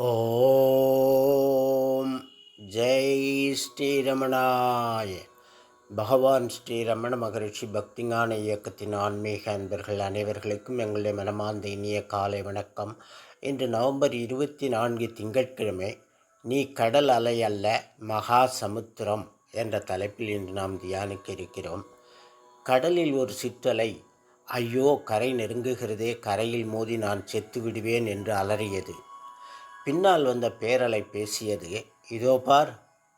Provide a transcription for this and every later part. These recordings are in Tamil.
ஓம் ஜெய் ஸ்ரீரமணாய். பகவான் ஸ்ரீரமண மகரிஷி பக்திஞான இயக்கத்தின் ஆன்மீக அன்பர்கள் அனைவர்களுக்கும் எங்களுடைய மனமார்ந்த இனிய காலை வணக்கம். இன்று நவம்பர் இருபத்தி நான்கு திங்கட்கிழமை நீ கடல் அலை அல்ல மகா சமுத்திரம் என்ற தலைப்பில் இன்று நாம் தியானிக்க இருக்கிறோம். கடலில் ஒரு சிற்றலை ஐயோ கரை நெருங்குகிறதே கரையில் மோதி நான் செத்து விடுவேன் என்று அலறியது. பின்னால் வந்த பேரலை பேசியது இதோ பார்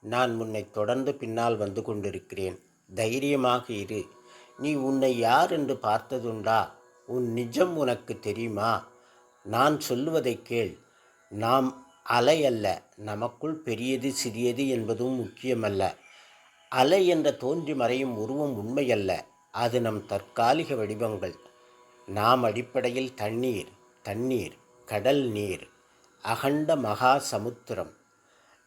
நான் உன்னை தொடர்ந்து பின்னால் வந்து கொண்டிருக்கிறேன். தைரியமாக இரு. நீ உன்னை யார் என்று பார்த்ததுண்டா? உன் நிஜம் உனக்கு தெரியுமா? நான் சொல்லுவதை கேள். நாம் அலை அல்ல நமக்குள் பெரியது சிறியது என்பதும் முக்கியமல்ல. அலை என்ற தோன்றி மறையும் உருவம் உண்மையல்ல அது நம் தற்காலிக வடிவங்கள். நாம் அடிப்படையில் தண்ணீர் தண்ணீர் கடல் நீர் அகண்ட மகா சமுத்திரம்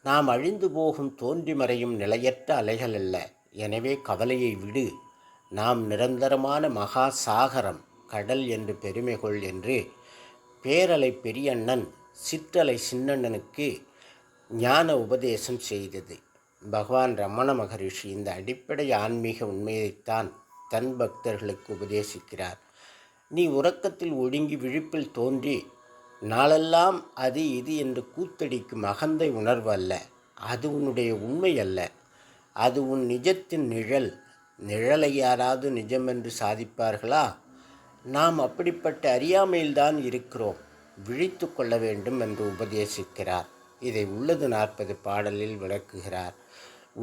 நாம் அழிந்து போகும் தோன்றி மறையும் நிலையற்ற அலைகள் அல்ல. எனவே கவலையை விடு. நாம் நிரந்தரமான மகா சாகரம் கடல் என்று பெருமை கொள் என்று பேரலை பெரியண்ணன் சிற்றலை சின்னண்ணனுக்கு ஞான உபதேசம் செய்தது. பகவான் ரமண மகரிஷி இந்த அடிப்படை ஆன்மீக உண்மையைத்தான் தன் பக்தர்களுக்கு உபதேசிக்கிறார். நீ உறக்கத்தில் ஒடுங்கி விழிப்பில் தோன்றி நாளெல்லாம் அது இது என்று கூத்தடிக்கும் அகந்தை உணர்வு அல்ல. அது உன்னுடைய உண்மை அல்ல. அது உன் நிஜத்தின் நிழல். நிழலை யாராவது நிஜம் என்று சாதிப்பார்களா? நாம் அப்படிப்பட்ட அறியாமையில்தான் இருக்கிறோம். விழித்து கொள்ள வேண்டும் என்று உபதேசிக்கிறார். இதை உள்ளது நாற்பது பாடலில் விளக்குகிறார்.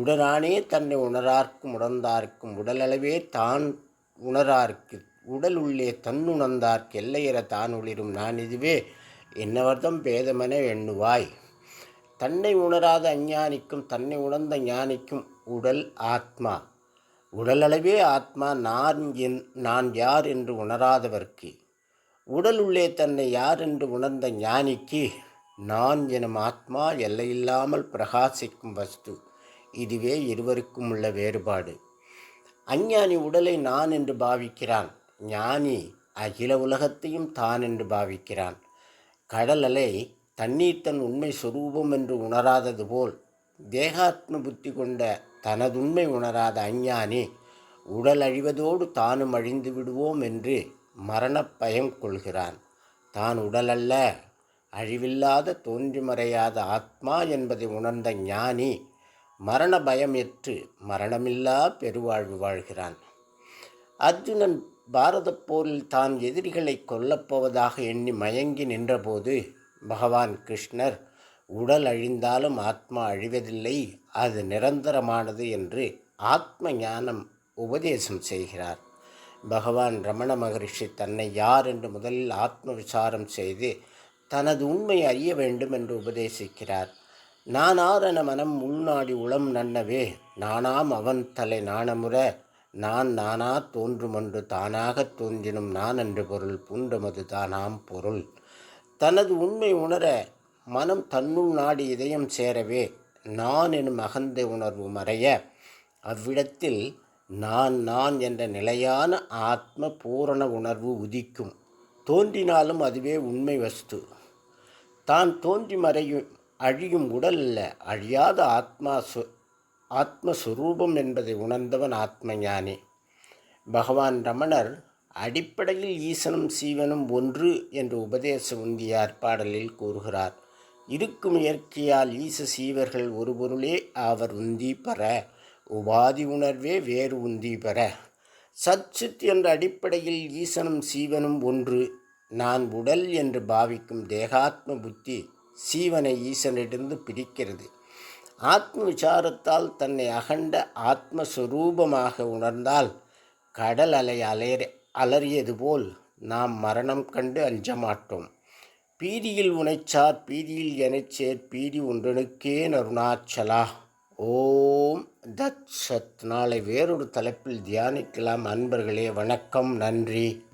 உடனானே தன்னை உணரார்க்கும் உணர்ந்தார்க்கும் உடலளவே தான் உணரார்க்கு உடல் உள்ளே தன்னுணர்ந்தார்க்கு எல்லையற தான் ஒளிரும் நான் இதுவே. என்னவர்தம் பேதமென எண்ணுவாய். தன்னை உணராத அஞ்ஞானிக்கும் தன்னை உணர்ந்த ஞானிக்கும் உடல் ஆத்மா. உடலளவே ஆத்மா நான் என் நான் யார் என்று உணராதவர்க்கு. உடல் உள்ளே தன்னை யார் என்று உணர்ந்த ஞானிக்கு நான் எனும் ஆத்மா எல்லையில்லாமல் பிரகாசிக்கும் வஸ்து. இதுவே இருவருக்கும் உள்ள வேறுபாடு. அஞ்ஞானி உடலை நான் என்று பாவிக்கிறான். ஞானி அகில உலகத்தையும் தான் என்று பாவிக்கிறான். கடல் அலை தண்ணீர் தன் உண்மை சுரூபம் என்று உணராதது போல் தேகாத்ம புத்தி கொண்ட தனதுண்மை உணராத அஞ்ஞானி உடல் அழிவதோடு தானும் அழிந்து விடுவோம் என்று மரணப் பயம் கொள்கிறான். தான் உடலல்ல அழிவில்லாத தோன்றிமறையாத ஆத்மா என்பதை உணர்ந்த ஞானி மரண பயமற்று மரணமில்லா பெருவாழ்வு வாழ்கிறான். அர்ஜுனன் பாரத போரில் தான் எதிரிகளை கொல்லப்போவதாக எண்ணி மயங்கி நின்றபோது பகவான் கிருஷ்ணர் உடல் அழிந்தாலும் ஆத்மா அழிவதில்லை அது நிரந்தரமானது என்று ஆத்ம ஞானம் உபதேசம் செய்கிறார். பகவான் ரமண மகரிஷி தன்னை யார் என்று முதலில் ஆத்ம விசாரம் செய்து தனது உண்மை அறிய வேண்டும் என்று உபதேசிக்கிறார். நானாரென மனம் உள்நாடி உளம் நன்னவே நானாம் அவன் தலை நாணமுற நான் நானா தோன்றுமன்று தானாகத் தோன்றினும் நான் என்று பொருள் பூண்டமது தானாம் பொருள். தனது உண்மை உணர மனம் தன்னுள் நாடி இதயம் சேரவே நான் எனும் அகந்த உணர்வு மறைய அவ்விடத்தில் நான் நான் என்ற நிலையான ஆத்ம பூரண உணர்வு உதிக்கும். தோன்றினாலும் அதுவே உண்மை வஸ்து. தான் தோன்றி மறையும் அழியும் உடல் அல்ல அழியாத ஆத்மா சு ஆத்மஸ்வரூபம் என்பதை உணர்ந்தவன் ஆத்மஞானி. பகவான் ரமணர் அடிப்படையில் ஈசனும் சீவனும் ஒன்று என்று உபதேச உந்தியார் பாடலில் கூறுகிறார். இருக்கும் இயற்கையால் ஈச சீவர்கள் ஒரு பொருளே அவர் உந்தி பெற உபாதி உணர்வே வேறு உந்தி பெற. சச்சித் என்ற அடிப்படையில் ஈசனும் சீவனும் ஒன்று நான் உடல் என்று பாவிக்கும் தேகாத்ம புத்தி சீவனை ஈசனிடந்து பிரிக்கிறது. ஆத்ம விசாரத்தால் தன்னை அகண்ட ஆத்மஸ்வரூபமாக உணர்ந்தால் கடல் அலை அலைய அலறியது போல் நாம் மரணம் கண்டு அஞ்ச மாட்டோம் பீதியில் உனைச்சார் பீதியில் எனச்சேர் பீதி ஒன்றனுக்கே நருணாச்சலா. ஓம் தத் சத். நாளை வேறொரு தலைப்பில் தியானிக்கலாம். அன்பர்களே வணக்கம். நன்றி.